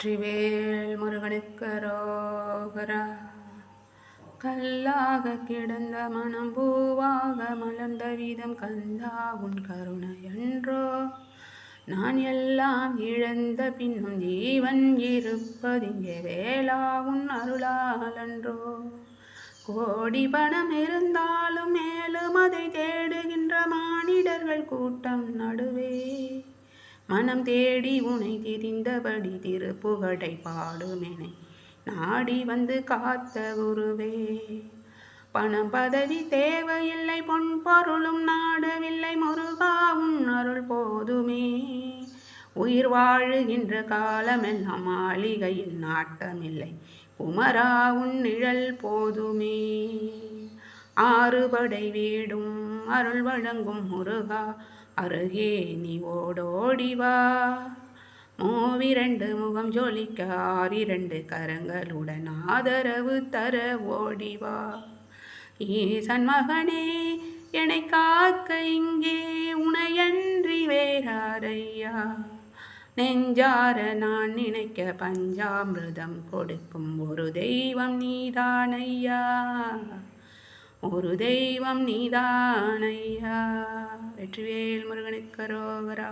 வெற்றிவேல் முருகனுக்கரோகரா கல்லாக கிடந்த மனம் பூவாக மலர்ந்த விதம் கந்தா உன் கருணையன்றோ. நான் எல்லாம் இழந்த பின்னும் ஜீவன் இருப்பதிங்கே வேளா உன் அருளாலன்றோ. கோடி பணம் இருந்தாலும் மேலும் அதை தேடுகின்ற மானிடர்கள் கூட்டம் நடுவே. மனம் தேடி உனை திரிந்தபடி திருப்புகடை பாடுமெனை. நாடி வந்து காத்த குருவே பணம் பதவி தேவையில்லை பொன் பொருளும் நாடவில்லை முருகாவும் அருள் போதுமே. உயிர் வாழுகின்ற காலமெல்லாம் மாளிகையில் நாட்டமில்லை குமரா உன் நிழல் போதுமே. ஆறுபடை வீடும் அருள் வழங்கும் முருகா அருகே நீ ஓடோடிவா மூவிரண்டு முகம் ஜொலிக்க ஆறிரண்டு கரங்களுடன் ஆதரவு தர ஓடிவா ஈசன் மகனே என்னை காக்க இங்கே உனையன்றி வேறாரையா. நெஞ்சார நான் நினைக்க பஞ்சாமிரதம் கொடுக்கும் ஒரு தெய்வம் நீதானையா. ஒரு தெய்வம் நீதானையா வெற்றிவேல் முருகனுக்கு ரோகரா